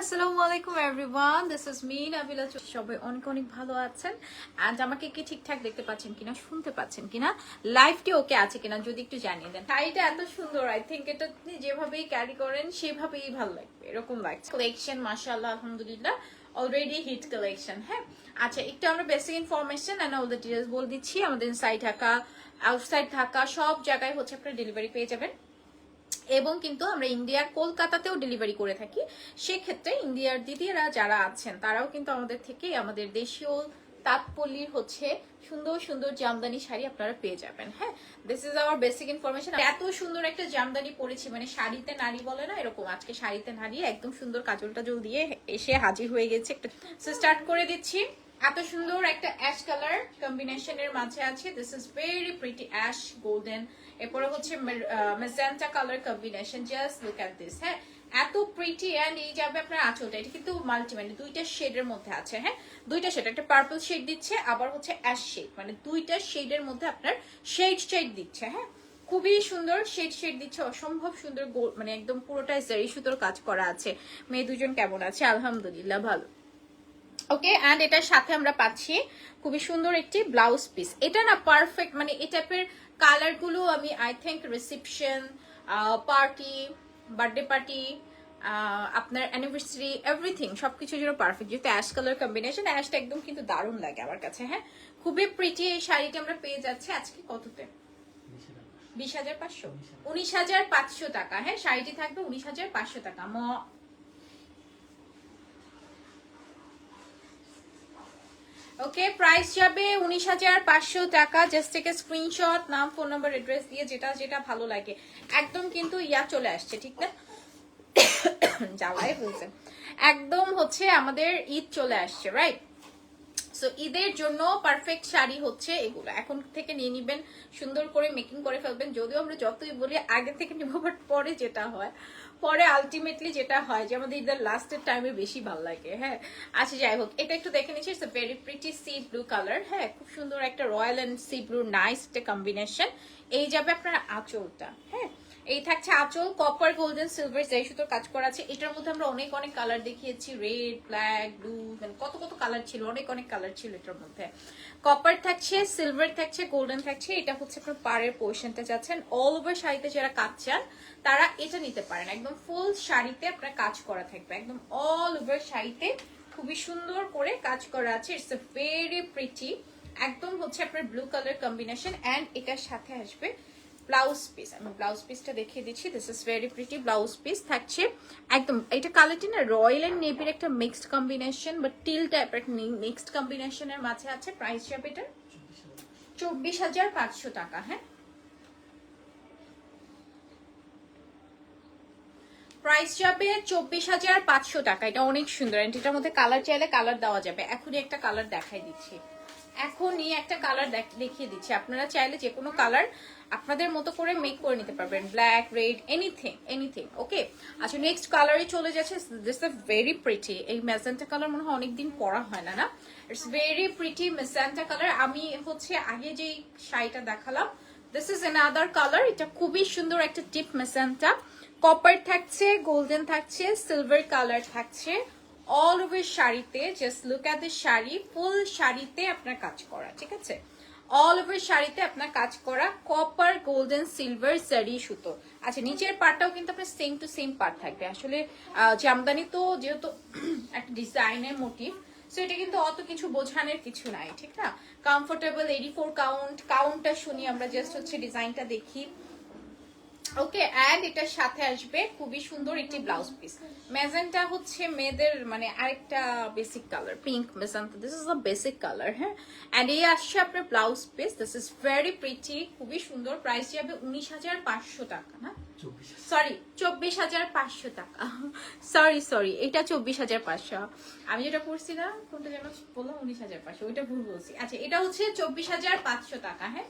আসসালামু আলাইকুম everyone this is me Nabila. সবাই অনেক অনেক ভালো আছেন। অ্যান্ড আমাকে কি ঠিকঠাক দেখতে পাচ্ছেন কিনা, শুনতে পাচ্ছেন কিনা লাইভটি ওকে আছে কিনা যদি একটু জানিয়ে দেন। শাড়িটা এত সুন্দর আই থিঙ্ক এটা আপনি যেভাবেই ক্যারি করেন, সেভাবেই ভালো লাগবে, এরকম লাগছে। কালেকশন মাশাআল্লাহ, আলহামদুলিল্লাহ অলরেডি হিট কালেকশন হ্যাঁ? আচ্ছা একটু আমরা basic information and all the details বলে দিচ্ছি। আমাদের ইনসাইড ঢাকা আউটসাইড ঢাকা সব জায়গায় হচ্ছে আপনারা ডেলিভারি পেয়ে যাবেন। এবং কিন্তু আমরা ইন্ডিয়ার কলকাতাতেও ডেলিভারি করে থাকি। সেক্ষেত্রে ইন্ডিয়ার দিদিরা যারা আছেন, তারাও কিন্তু আমাদের থেকে আমাদের দেশীয় তাঁতপল্লির হচ্ছে সুন্দর সুন্দর জামদানি শাড়ি আপনারা পেয়ে যাবেন হ্যাঁ? This is our basic information এত সুন্দর একটা জামদানি পরেছি মানে শাড়িতে নারী বলে না, এরকম আজকে শাড়িতে নারী একদম সুন্দর কাজল টাজল দিয়ে এসে হাজির হয়ে গেছে। একটা স্টার্ট করে দিচ্ছি। এত সুন্দর একটা অ্যাশ কালার কম্বিনেশনের মাঝে আছে। This is very pretty ash golden এরপরে হচ্ছে magenta colour combination just look at this হ্যাঁ? এত প্রিটি অ্যান্ড এই যাবে আপনার আঁচলটা, এটা কিন্তু মাল্টি মানে দুইটা শেডের মধ্যে আছে হ্যাঁ? দুইটা শেড একটা পার্পল শেড দিচ্ছে, আবার হচ্ছে অ্যাশ শেড মানে দুইটা শেডের মধ্যে আপনার শেড শেড দিচ্ছে হ্যাঁ? খুবই সুন্দর শেড শেড দিচ্ছে, অসম্ভব সুন্দর মানে একদম পুরোটাই জারি সুতোর কাজ করা আছে। মেয়ে দুজন কেমন আছে? আলহামদুলিল্লাহ, ভালো। ওকে অ্যান্ড এটার সাথে আমরা পাচ্ছি খুবই সুন্দর একটি ব্লাউজ পিস এটা না পারফেক্ট মানে এই টাইপের কালারগুলো আমি I think reception party birthday party আপনার অ্যানিভার্সারি এভরিথিং সবকিছুর জন্য পারফেক্ট যেহেতু অ্যাশ কালার কম্বিনেশন অ্যাশটা একদম কিন্তু দারুণ লাগে আমার কাছে হ্যাঁ? খুবই প্রিটি এই শাড়িটা আমরা পেয়ে যাচ্ছি আজকে কততে? বিশ হাজার পাঁচশো। উনিশ হাজার পাঁচশো টাকা হ্যাঁ? শাড়িটি থাকবে উনিশ হাজার পাঁচশো টাকা। ওকে, প্রাইস যাবে উনিশ হাজার পাঁচশো টাকা। জাস্ট থেকে স্ক্রিনশট নাম ফোন নাম্বার অ্যাড্রেস দিয়ে যেটা যেটা ভালো লাগে। একদম কিন্তু ইয়া চলে আসছে, ঠিক না? জ্বালায় বলছে। একদম হচ্ছে আমাদের ঈদ চলে আসছে রাইট সো ঈদের জন্য পারফেক্ট শাড়ি হচ্ছে এগুলো। এখন থেকে নিয়ে নিবেন, সুন্দর করে মেকিং করে ফেলবেন। যদিও আমরা যতই বলি, আগে থেকে নিব বাট পরে যেটা হয়, পরে আলটিমেটলি যেটা হয় যে আমাদের ঈদের লাস্টের টাইমে বেশি ভালো লাগে হ্যাঁ? আচ্ছা যাই হোক, এটা একটু দেখে নিচ্ছি। It's very pretty sea blue colour হ্যাঁ? খুব সুন্দর একটা royal and sea blue nice একটা কম্বিনেশন এই যাবে আপনার আঁচলটা হ্যাঁ? এই থাকছে আঁচল কপার গোল্ডেন সিলভার যেই সুতোর কাজ করা আছে, এটার মধ্যে আমরা অনেক অনেক কালার দেখিয়েছি রেড ব্ল্যাক ব্লু মানে কত কত কালার ছিল, অনেক অনেক কালার ছিল এটার মধ্যে। কপার থাকছে সিলভার থাকছে গোল্ডেন থাকছে, এটা হচ্ছে আপনার পাড়ের পোর্শনটা যাচ্ছেন অল ওভার শাড়িতে যারা কাজ চান, তারা এটা নিতে পারেন। একদম ফুল শাড়িতে আপনার কাজ করা থাকবে। একদম অল ওভার শাড়িতে খুবই সুন্দর করে কাজ করা আছে। ইটস এ ভেরি প্রিটি একদম হচ্ছে আপনার ব্লু কালার কম্বিনেশন অ্যান্ড এটার সাথে আসবে ব্লাউজ পিস, আমি ব্লাউজ পিসটা দেখিয়ে দিচ্ছি। This is very pretty blouse piece থাকছে। একদম, এটা কালারটি না রয়্যাল এন্ড নেভির একটা মিক্সড কম্বিনেশন বা টিল টাইপের মিক্সড কম্বিনেশনের মাঝে আছে। প্রাইস যাবে এটা চব্বিশ হাজার পাঁচশো টাকা হ্যাঁ। প্রাইস যাবে চব্বিশ হাজার পাঁচশো টাকা। এটা অনেক সুন্দর এটার মধ্যে কালার চাইলে কালার দেওয়া যাবে। এখনই একটা কালার দেখাই দিচ্ছি। এখনই একটা কালার দেখিয়ে দিচ্ছি। আপনারা চাইলে যে কোনো কালার আপনাদের মতো করে মেক করে নিতে পারবেন। Black red anything anything okay আচ্ছা নেক্সট কালারে চলে যাচ্ছে। দিস ইজ ভেরি প্রিটি এই ম্যাজেন্টা কালার মনে হয় অনেকদিন পরা হয় না না? It's very pretty magenta colour আমি হচ্ছে আগে যেই শাড়িটা দেখালাম this is another colour এটা খুবই সুন্দর একটা টিপ ম্যাজেন্টা কপার থাকছে গোল্ডেন থাকছে সিলভার কালার থাকছে। অল ওভার শাড়িতে just look at the sari full শাড়িতে আপনার কাজ করা, ঠিক আছে? অল ওভার শাড়িতে আপনার কাজ করা কপার গোল্ডেন সিলভার জারি সুতো। আচ্ছা নিচের পার্টটাও কিন্তু আপনার সেম টু সেম পার্ট থাকবে। আসলে জামদানি তো যেহেতু একটা ডিজাইনের মোটিভ সো এটা কিন্তু অত কিছু বোঝানোর কিছু নাই, ঠিক না? কমফোর্টেবল এইটি ফোর কাউন্ট কাউন্টটা শুনি আমরা জাস্ট হচ্ছে ডিজাইনটা দেখি। ওকে অ্যান্ড এটার সাথে আসবে খুবই সুন্দর একটি ব্লাউজ পিস ম্যাজেন্টা হচ্ছে মেয়েদের মানে আরেকটা basic colour pink magenta this is a basic colour হ্যাঁ? অ্যান্ড এই আসছে আপনার blouse piece this is very pretty খুবই সুন্দর প্রাইস যাবে উনিশ হাজার পাঁচশো টাকা না সরি চব্বিশ হাজার পাঁচশো টাকা। সরি সরি এটা চব্বিশ হাজার পাঁচশো। আমি যেটা পড়ছি না কোনটা যেন বললাম উনিশ হাজার পাঁচশো ওইটা ভুল বলছি। আচ্ছা এটা হচ্ছে চব্বিশ হাজার পাঁচশো টাকা হ্যাঁ?